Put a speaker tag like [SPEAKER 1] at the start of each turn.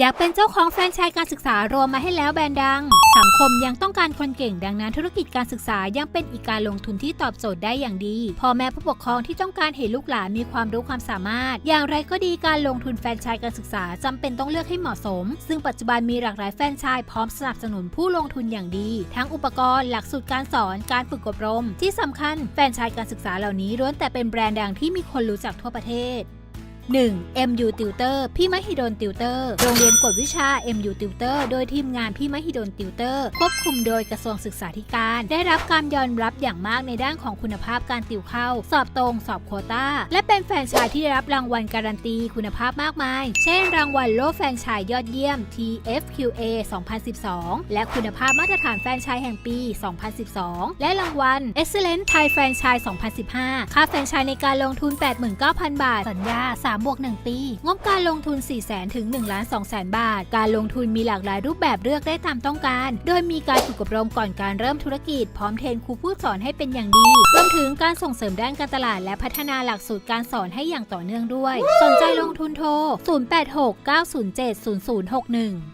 [SPEAKER 1] อยากเป็นเจ้าของแฟรนไชส์การศึกษารวมมาให้แล้วแบรนด์ดัง สังคมยังต้องการคนเก่งดังนั้นธุรกิจการศึกษายังเป็นอีกการลงทุนที่ตอบโจทย์ได้อย่างดีพ่อแม่ผู้ปกครองที่ต้องการเห็นลูกหลานมีความรู้ความสามารถ อย่างไรก็ดีการลงทุนแฟรนไชส์การศึกษาจำเป็นต้องเลือกให้เหมาะสม ซึ่งปัจจุบันมีหลากหลายแฟรนไชส์พร้อมสนับสนุนผู้ลงทุนอย่างดี ทั้งอุปกรณ์หลักสูตรการสอนการฝึกอบรม ที่สำคัญแฟรนไชส์การศึกษาเหล่านี้ล้วนแต่เป็นแบรนด์ดังที่มีคนรู้จักทั่วประเทศ 1. MU Tutor พี่มหิดลติวเตอร์ โรงเรียนกวดวิชา MU Tutor โดยทีมงานพี่มหิดลติวเตอร์ ควบคุมโดยกระทรวงศึกษาธิการ ได้รับการยอมรับอย่างมากในด้านของคุณภาพการติวเข้า สอบตรง สอบโคตาและเป็นแฟรนไชส์ที่ได้รับรางวัลการันตีคุณภาพมากมาย เช่น รางวัลโล่แฟรนไชส์ยอดเยี่ยม TFQA 2012 และคุณภาพมาตรฐานแฟรนไชส์แห่งปี 2012 และรางวัล Excellent Thai Franchise 2015 ค่าแฟรนไชส์ในการลงทุน 89,000 บาท สัญญา3บวก1ปี งบการลงทุน4 0 0 0 0ถึง1ล้าน2แสนบาท การลงทุนมีหลากหลายรูปแบบเลือกได้ตามต้องการ โดยมีการฝึกอบรมก่อนการเริ่มธุรกิจ พร้อมเทรนครูผู้สอนให้เป็นอย่างดีรวมถึงการส่งเสริมด้านการตลาด และพัฒนาหลักสูตรการสอนให้อย่างต่อเนื่องด้วย สนใจลงทุนโทร 086 907 0061